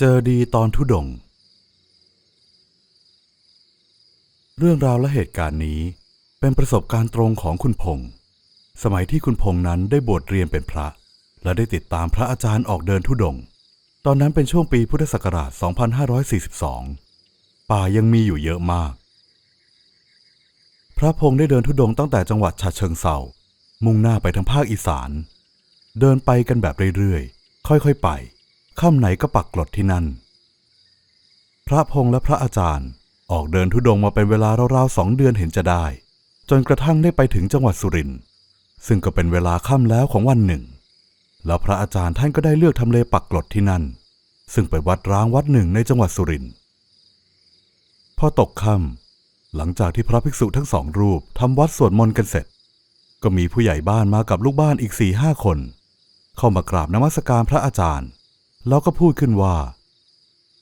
เจอดีตอนทุดง เรื่องราวและเหตุการณ์นี้เป็นประสบการณ์ตรงของคุณพงษ์สมัยที่คุณพงษ์นั้นได้บวชเรียนเป็นพระ และได้ติดตามพระอาจารย์ออกเดินทุดง ตอนนั้นเป็นช่วงปีพุทธศักราช 2542 ป่ายังมีอยู่เยอะมาก พระพงษ์ได้เดินทุดงตั้งแต่จังหวัดฉะเชิงเซามุ่งหน้าไปทางภาคอีสาน เดินไปกันแบบเรื่อยๆ ค่อยๆไป ค่ำไหนก็ปักกลดที่นั่น พระพงษ์และพระอาจารย์ออกเดินทุดงค์มาเป็นเวลาราวๆสองเดือนเห็นจะได้ จนกระทั่งได้ไปถึงจังหวัดสุรินทร์ซึ่งก็เป็นเวลาค่ำแล้วของวันหนึ่ง แล้วพระอาจารย์ท่านก็ได้เลือกทำเลปักกลดที่นั่น ซึ่งเป็นวัดร้างวัดหนึ่งในจังหวัดสุรินทร์พอตกค่ำหลังจากที่พระภิกษุทั้งสองรูปทำวัดสวดมนต์กันเสร็จ ก็มีผู้ใหญ่บ้านมากับลูกบ้านอีกสี่ห้าคน เข้ามากราบนมัสการพระอาจารย์ แล้วก็พูดขึ้นว่า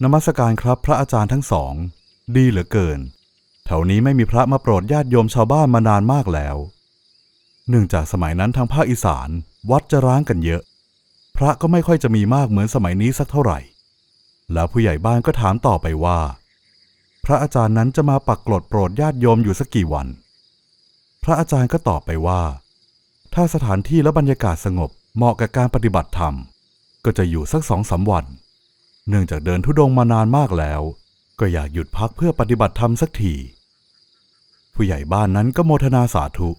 นมัสการครับพระอาจารย์ทั้งสอง ดีเหลือเกิน แถวนี้ไม่มีพระมาโปรดญาติโยมชาวบ้านมานานมากแล้ว เนื่องจากสมัยนั้นทางภาคอีสาน วัดจะร้างกันเยอะ พระก็ไม่ค่อยจะมีมากเหมือนสมัยนี้สักเท่าไหร่ แล้วผู้ใหญ่บ้านก็ถามต่อไปว่า พระอาจารย์นั้นจะมาปักกลดโปรดญาติโยมอยู่สักกี่วัน พระอาจารย์ก็ตอบไปว่า ถ้าสถานที่และบรรยากาศสงบเหมาะกับการปฏิบัติธรรม ก็จะอยู่สักสองสามวัน เนื่องจากเดินทุดงมานานมากแล้ว ก็อยากหยุดพักเพื่อปฏิบัติธรรมสักที ผู้ใหญ่บ้านนั้นก็โมทนาสาธุ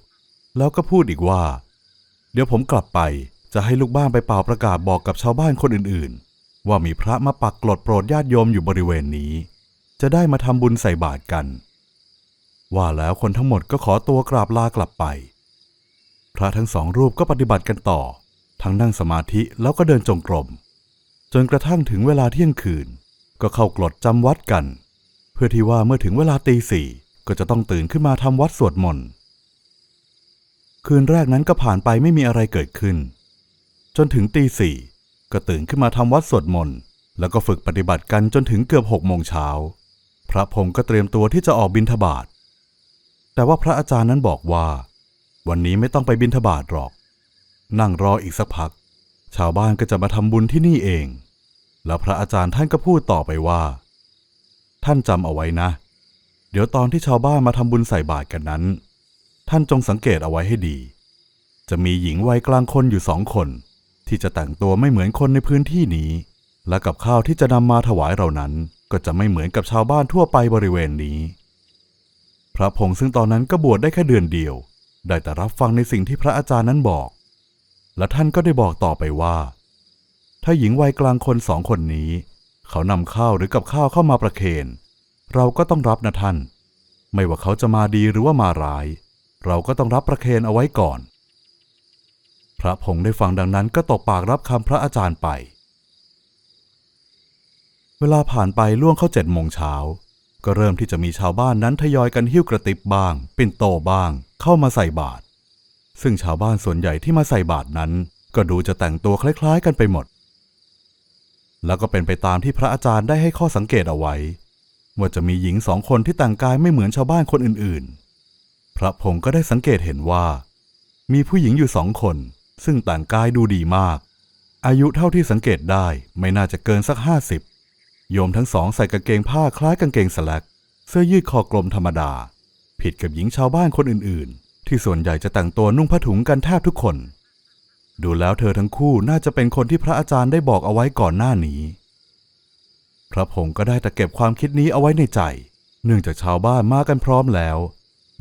แล้วก็พูดอีกว่า เดี๋ยวผมกลับไปจะให้ลูกบ้านไปเป่าประกาศบอกกับชาวบ้านคนอื่นๆ ว่ามีพระมาปักกลดโปรดญาติโยมอยู่บริเวณนี้ จะได้มาทำบุญใส่บาตรกัน ว่าแล้วคนทั้งหมดก็ขอตัวกราบลากลับไป พระทั้งสองรูปก็ปฏิบัติกันต่อ ทั้งนั่งสมาธิแล้วก็เดินจงกรม จนกระทั่งถึงเวลาเที่ยงคืน ก็เข้ากรดจำวัดกัน เพื่อที่ว่าเมื่อถึงเวลาตีสี่ก็จะต้องตื่นขึ้นมาทำวัดสวดมนต์คืนแรกนั้นก็ผ่านไปไม่มีอะไรเกิดขึ้น จนถึงตีสี่ก็ตื่นขึ้นมาทำวัดสวดมนต์แล้วก็ฝึกปฏิบัติกันจนถึงเกือบหกโมงเช้าพระพงศ์ก็เตรียมตัวที่จะออกบิณฑบาตแต่ว่าพระอาจารย์นั้นบอกว่า วันนี้ไม่ต้องไปบิณฑบาตหรอก นั่งรออีกสักพัก ชาวบ้านก็จะมาทำบุญที่นี่เอง แล้วพระอาจารย์ท่านก็พูดต่อไปว่า ท่านจำเอาไว้นะ เดี๋ยวตอนที่ชาวบ้านมาทำบุญใส่บาตรกันนั้น ท่านจงสังเกตเอาไว้ให้ดี จะมีหญิงวัยกลางคนอยู่สองคน ที่จะแต่งตัวไม่เหมือนคนในพื้นที่นี้ และกับข้าวที่จะนำมาถวายเรานั้น ก็จะไม่เหมือนกับชาวบ้านทั่วไปบริเวณนี้ พระพงษ์ซึ่งตอนนั้นก็บวชได้แค่เดือนเดียวได้แต่รับฟังในสิ่งที่พระอาจารย์นั้นบอก และท่านก็ได้บอกต่อไปว่า ถ้าหญิงวัยกลางคนสองคนนี้ เขานำข้าวหรือกับข้าวเข้ามาประเคนเราก็ต้องรับนะท่าน ไม่ว่าเขาจะมาดีหรือว่ามาร้าย เราก็ต้องรับประเคนเอาไว้ก่อน พระพงษ์ได้ฟังดังนั้นก็ตกปากรับคำพระอาจารย์ไป เวลาผ่านไปล่วงเข้าเจ็ดโมงเช้าก็เริ่มที่จะมีชาวบ้านนั้นทยอยกันหิ้วกระติบบ้าง ปิ่นโตบ้าง เข้ามาใส่บาตร ซึ่งชาวบ้านส่วนใหญ่ที่มาใส่บาตรนั้น ก็ดูจะแต่งตัวคล้ายๆ กันไปหมด แล้วก็เป็นไปตามที่พระอาจารย์ได้ให้ข้อสังเกตเอาไว้ ว่าจะมีหญิงสองคนที่แต่งกายไม่เหมือนชาวบ้านคนอื่นๆ พระพงศ์ก็ได้สังเกตเห็นว่า มีผู้หญิงอยู่สองคน ซึ่งแต่งกายดูดีมาก อายุเท่าที่สังเกตได้ไม่น่าจะเกินสักห้าสิบโยมทั้งสองใส่กางเกงผ้าคล้ายกางเกงสแลกเสื้อยืดคอกลมธรรมดา ผิดกับหญิงชาวบ้านคนอื่นๆ ที่ส่วนใหญ่จะแต่งตัวนุ่งผ้าถุงกันแทบทุกคน ดูแล้วเธอทั้งคู่น่าจะเป็นคนที่พระอาจารย์ได้บอกเอาไว้ก่อนหน้านี้ พระพงศ์ก็ได้แต่เก็บความคิดนี้เอาไว้ในใจ เนื่องจากชาวบ้านมากันพร้อมแล้ว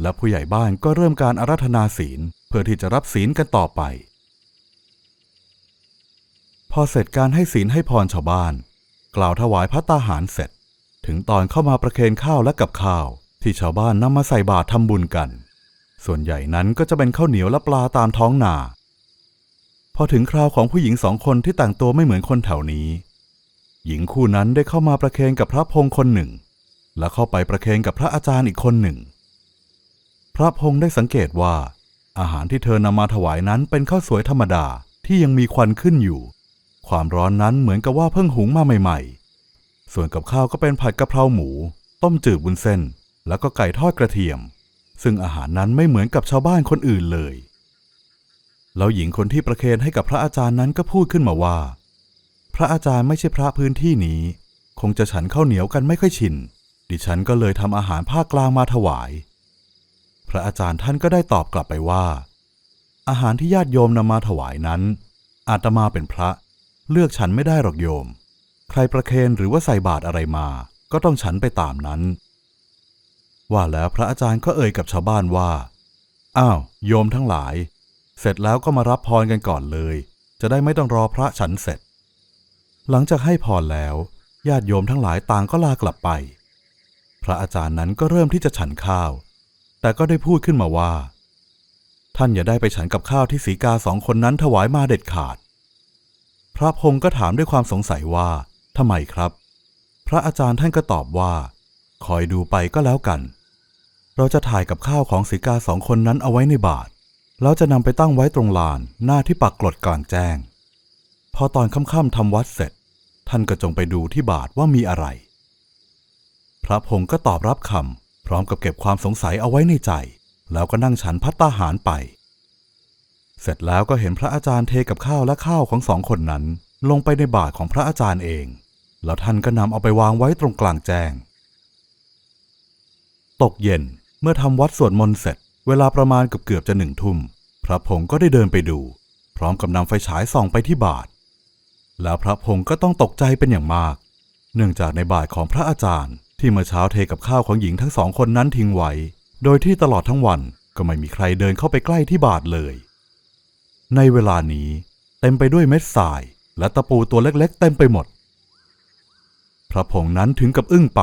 และผู้ใหญ่บ้านก็เริ่มการอาราธนาศีลเพื่อที่จะรับศีลกันต่อไป พอเสร็จการให้ศีลให้พรชาวบ้าน กล่าวถวายพระตาหารเสร็จ ถึงตอนเข้ามาประเคนข้าวและกับข้าว ที่ชาวบ้านนำมาใส่บาตรทำบุญกัน ส่วนใหญ่นั้นก็จะเป็นข้าวเหนียวและปลาตามท้องนา พอถึงคราวของผู้หญิงสองคนที่แต่งตัวไม่เหมือนคนแถวนี้ หญิงคู่นั้นได้เข้ามาประเคนกับพระพงษ์คนหนึ่ง และเข้าไปประเคนกับพระอาจารย์อีกคนหนึ่ง พระพงษ์ได้สังเกตว่า อาหารที่เธอนำมาถวายนั้นเป็นข้าวสวยธรรมดาที่ยังมีควันขึ้นอยู่ ความร้อนนั้นเหมือนกับว่าเพิ่งหุงมาใหม่ ๆ ส่วนกับข้าวก็เป็นผัดกะเพราหมู ต้มจืดบุญเส้น แล้วก็ไก่ทอดกระเทียม ซึ่งอาหารนั้นไม่เหมือนกับชาวบ้านคนอื่นเลย แล้วหญิงคนที่ประเคนให้กับพระอาจารย์นั้นก็พูดขึ้นมาว่า พระอาจารย์ไม่ใช่พระพื้นที่นี้ คงจะฉันข้าวเหนียวกันไม่ค่อยชิน ดิฉันก็เลยทำอาหารภาคกลางมาถวาย พระอาจารย์ท่านก็ได้ตอบกลับไปว่า อาหารที่ญาติโยมนำมาถวายนั้น อาตมาเป็นพระ เลือกฉันไม่ได้หรอกโยม ใครประเคนหรือว่าใส่บาตรอะไรมา ก็ต้องฉันไปตามนั้น ว่าแล้วพระอาจารย์ก็เอ่ยกับชาวบ้านว่า อ้าว โยมทั้งหลาย เสร็จแล้วก็มารับพรกันก่อนเลย จะได้ไม่ต้องรอพระฉันเสร็จ หลังจากให้พรแล้ว ญาติโยมทั้งหลายต่างก็ลากลับไป พระอาจารย์นั้นก็เริ่มที่จะฉันข้าว แต่ก็ได้พูดขึ้นมาว่า ท่านอย่าได้ไปฉันกับข้าวที่สีกาสองคนนั้นถวายมาเด็ดขาด พระพงศ์ก็ถามด้วยความสงสัยว่าทำไมครับ พระอาจารย์ท่านก็ตอบว่า คอยดูไปก็แล้วกัน เราจะถ่ายกับข้าวของสีกาสองคนนั้นเอาไว้ในบาทแล้วจะนำไปตั้งไว้ตรงลานหน้าที่ปักกรดกลางแจ้ง พอตอนค่ำๆทำวัดเสร็จ ท่านก็จงไปดูที่บาทว่ามีอะไร พระพงศ์ก็ตอบรับคำพร้อมกับเก็บความสงสัยเอาไว้ในใจ แล้วก็นั่งฉันพัตตาหารไป เสร็จแล้วก็เห็นพระอาจารย์เทกับข้าวและข้าวของสองคนนั้น ลงไปในบาทของพระอาจารย์เอง แล้วท่านก็นำเอาไปวางไว้ตรงกลางแจ้ง ตกเย็น เมื่อทำวัดสวดมนต์เสร็จ เวลาประมาณเกือบเกือบจะหนึ่งทุ่ม พระพงศ์ก็ได้เดินไปดู พร้อมกับนำไฟฉายส่องไปที่บาท แล้วพระพงศ์ก็ต้องตกใจเป็นอย่างมาก เนื่องจากในบาทของพระอาจารย์ ที่เมื่อเช้าเทกับข้าวของหญิงทั้งสองคนนั้นทิ้งไว้ โดยที่ตลอดทั้งวันก็ไม่มีใครเดินเข้าไปใกล้ที่บาทเลย ในเวลานี้ เต็มไปด้วยเม็ดทราย และตะปูตัวเล็กๆ เต็มไปหมด พระพงศ์นั้นถึงกับอึ้งไป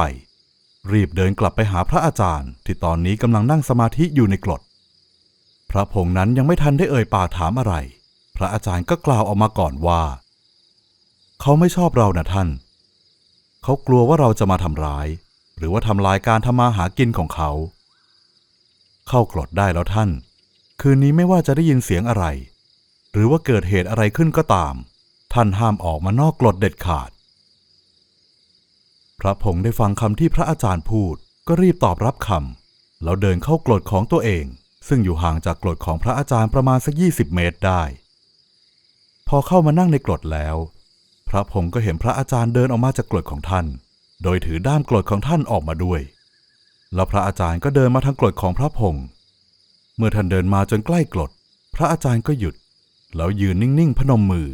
รีบเดินกลับไปหาพระอาจารย์ ที่ตอนนี้กำลังนั่งสมาธิอยู่ในกรด พระพงศ์นั้นยังไม่ทันได้เอ่ยปากถามอะไร พระอาจารย์ก็กล่าวออกมาก่อนว่า เขาไม่ชอบเรานะท่าน เขากลัวว่าเราจะมาทำร้าย หรือว่าทำลายการทำมาหากินของเขา เข้ากรดได้แล้วท่าน คืนนี้ไม่ว่าจะได้ยินเสียงอะไร หรือว่าเกิดเหตุอะไรขึ้นก็ตาม ท่านห้ามออกมานอกกรดเด็ดขาด พระพงศ์ได้ฟังคำที่พระอาจารย์พูด ก็รีบตอบรับคำแล้วเดินเข้ากรดของตัวเอง ซึ่งอยู่ห่างจากกรดของพระอาจารย์ประมาณสักยี่สิบเมตรได้ พอเข้ามานั่งในกรดแล้ว พระพงศ์ก็เห็นพระอาจารย์เดินออกมาจากกรดของท่าน โดยถือด้ามกรดของท่านออกมาด้วย แล้วพระอาจารย์ก็เดินมาทางกรดของพระพงศ์เมื่อท่านเดินมาจนใกล้กรดพระอาจารย์ก็หยุด แล้วยืนนิ่งๆพนมมือ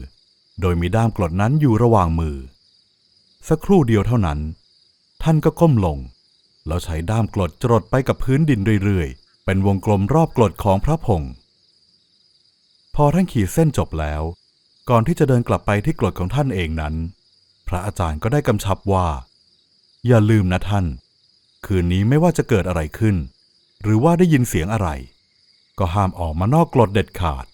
โดยมีด้ามกรดนั้นอยู่ระหว่างมือ สักครู่เดียวเท่านั้น ท่านก็ก้มลง แล้วใช้ด้ามกรดจรดไปกับพื้นดินเรื่อยๆ เป็นวงกลมรอบกรดของพระพงศ์พอท่านขีดเส้นจบแล้ว ก่อนที่จะเดินกลับไปที่กรดของท่านเองนั้น พระอาจารย์ก็ได้กำชับว่า อย่าลืมนะท่าน คืนนี้ไม่ว่าจะเกิดอะไรขึ้น หรือว่าได้ยินเสียงอะไร ก็ห้ามออกมานอกกรดเด็ดขาด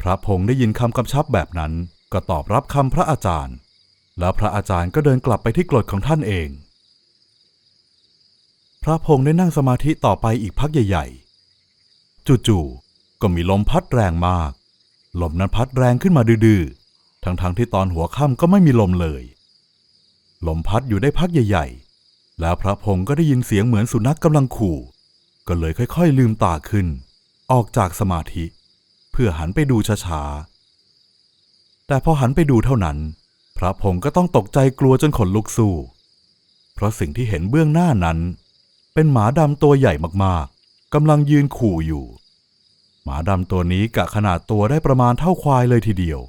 พระพงศ์ได้ยินคำกำชับแบบนั้น ก็ตอบรับคำพระอาจารย์ แล้วพระอาจารย์ก็เดินกลับไปที่กรดของท่านเอง พระพงศ์ได้นั่งสมาธิต่อไปอีกพักใหญ่ ๆ จู่ๆ ก็มีลมพัดแรงมาก ลมนั้นพัดแรงขึ้นมาดื้อๆ ทั้งๆ ที่ตอนหัวค่ำก็ไม่มีลมเลย ลมพัดอยู่ได้พักใหญ่ ๆ แล้วพระพงศ์ก็ได้ยินเสียงเหมือนสุนัขกำลังขู่ ก็เลยค่อยๆ ลืมตาขึ้น ออกจากสมาธิ เพื่อหันไปดูช้าๆ แต่พอหันไปดูเท่านั้น พระพงศ์ก็ต้องตกใจกลัวจนขนลุกสู้ เพราะสิ่งที่เห็นเบื้องหน้านั้น เป็นหมาดำตัวใหญ่มากๆกำลังยืนขู่อยู่ หมาดำตัวนี้กะขนาดตัวได้ประมาณเท่าควายเลยทีเดียว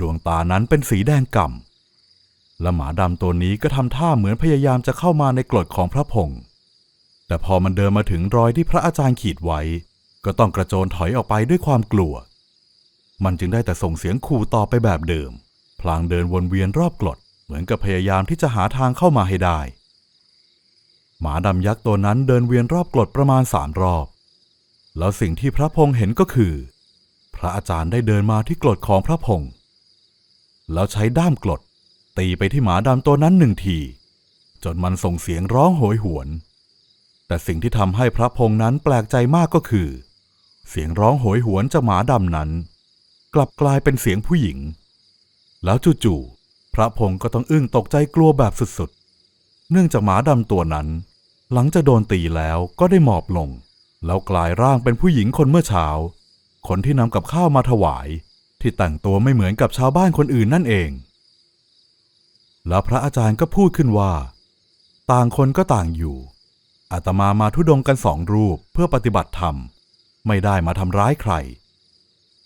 ดวงตานั้นเป็นสีแดงก่ำและหมาดำตัวนี้ก็ทำท่าเหมือนพยายามจะเข้ามาในกรดของพระพงศ์แต่พอมันเดินมาถึงรอยที่พระอาจารย์ขีดไว้ ก็ต้องกระโจนถอยออกไปด้วยความกลัว มันจึงได้แต่ส่งเสียงขู่ต่อไปแบบเดิม พลางเดินวนเวียนรอบกรดเหมือนกับพยายามที่จะหาทางเข้ามาให้ได้ หมาดำยักษ์ตัวนั้นเดินเวียนรอบกรดประมาณสามรอบ แล้วสิ่งที่พระพงศ์เห็นก็คือ พระอาจารย์ได้เดินมาที่กรดของพระพงศ์แล้วใช้ด้ามกรดตีไปที่หมาดำตัวนั้นหนึ่งที จนมันส่งเสียงร้องโหยหวน แต่สิ่งที่ทำให้พระพงศ์นั้นแปลกใจมากก็คือ เสียงร้องโหยหวนจากหมาดำนั้น กลับกลายเป็นเสียงผู้หญิง แล้วจู่ๆพระพงศ์ก็ต้องอึ้งตกใจกลัวแบบสุดๆ เนื่องจากหมาดำตัวนั้น หลังจากโดนตีแล้วก็ได้หมอบลง แล้วกลายร่างเป็นผู้หญิงคนเมื่อเช้า คนที่นำกับข้าวมาถวาย ที่แต่งตัวไม่เหมือนกับชาวบ้านคนอื่นนั่นเอง แล้วพระอาจารย์ก็พูดขึ้นว่า ต่างคนก็ต่างอยู่อาตมามาทุดงกันสองรูปเพื่อปฏิบัติธรรม ไม่ได้มาทำร้ายใคร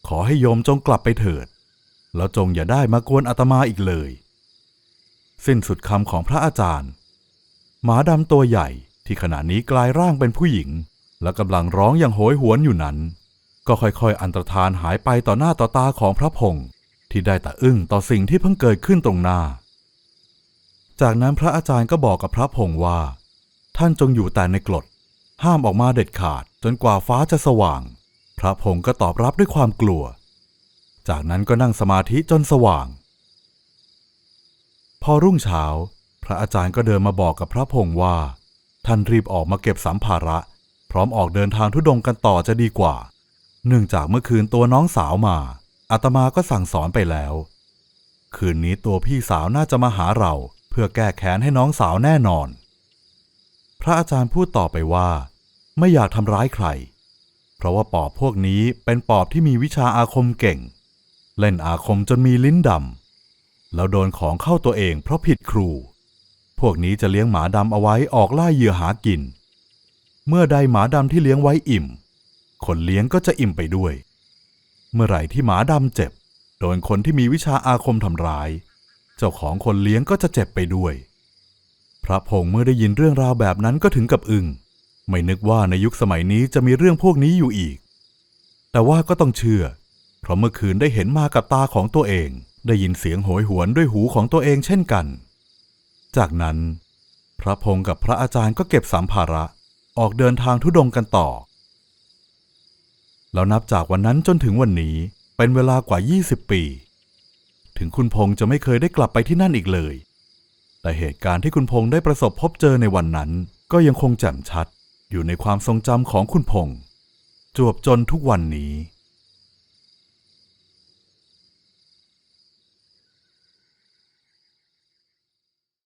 ขอให้โยมจงกลับไปเถิด แล้วจงอย่าได้มากวนอาตมาอีกเลย สิ้นสุดคำของพระอาจารย์ หมาดำตัวใหญ่ที่ขณะนี้กลายร่างเป็นผู้หญิง และกำลังร้องอย่างโหยหวนอยู่นั้น ก็ค่อยๆ อันตรธานหายไปต่อหน้าต่อตาของพระพงศ์ที่ได้แต่อึ้งต่อสิ่งที่เพิ่งเกิดขึ้นตรงหน้า จากนั้นพระอาจารย์ก็บอกกับพระพงศ์ว่า ท่านจงอยู่แต่ในกรดห้ามออกมาเด็ดขาดจนกว่าฟ้าจะสว่าง พระพงศ์ก็ตอบรับด้วยความกลัว จากนั้นก็นั่งสมาธิจนสว่าง พอรุ่งเช้า พระอาจารย์ก็เดินมาบอกกับพระพงศ์ว่า ท่านรีบออกมาเก็บสัมภาระ พร้อมออกเดินทางทุดงกันต่อจะดีกว่า เนื่องจากเมื่อคืนตัวน้องสาวมาอาตมาก็สั่งสอนไปแล้ว คืนนี้ตัวพี่สาวน่าจะมาหาเรา เพื่อแก้แค้นให้น้องสาวแน่นอน พระอาจารย์พูดต่อไปว่า ไม่อยากทำร้ายใคร เพราะว่าปอบพวกนี้เป็นปอบที่มีวิชาอาคมเก่ง เล่นอาคมจนมีลิ้นดำแล้วโดนของเข้าตัวเองเพราะผิดครู พวกนี้จะเลี้ยงหมาดำเอาไว้ออกล่าเหยื่อหากิน เมื่อใดหมาดำที่เลี้ยงไว้อิ่ม คนเลี้ยงก็จะอิ่มไปด้วย เมื่อไหร่ที่หมาดำเจ็บ โดนคนที่มีวิชาอาคมทำร้าย เจ้าของคนเลี้ยงก็จะเจ็บไปด้วย พระพงศ์เมื่อได้ยินเรื่องราวแบบนั้นก็ถึงกับอึง้งไม่นึกว่าในยุคสมัยนี้จะมีเรื่องพวกนี้อยู่อีก แต่ว่าก็ต้องเชื่อ เพราะเมื่อคืนได้เห็นมากับตาของตัวเอง ได้ยินเสียงโหยหวนด้วยหูของตัวเองเช่นกัน จากนั้น พระพงศ์กับพระอาจารย์ก็เก็บสัมภาระออกเดินทางทุดงกันต่อ แล้วนับจากวันนั้นจนถึงวันนี้เป็นเวลากว่า 20 ปี ถึงคุณพงษ์จะไม่เคยได้กลับไปที่นั่นอีกเลย แต่เหตุการณ์ที่คุณพงษ์ได้ประสบพบเจอในวันนั้น ก็ยังคงแจ่มชัดอยู่ในความทรงจำของคุณพงษ์จวบจนทุกวันนี้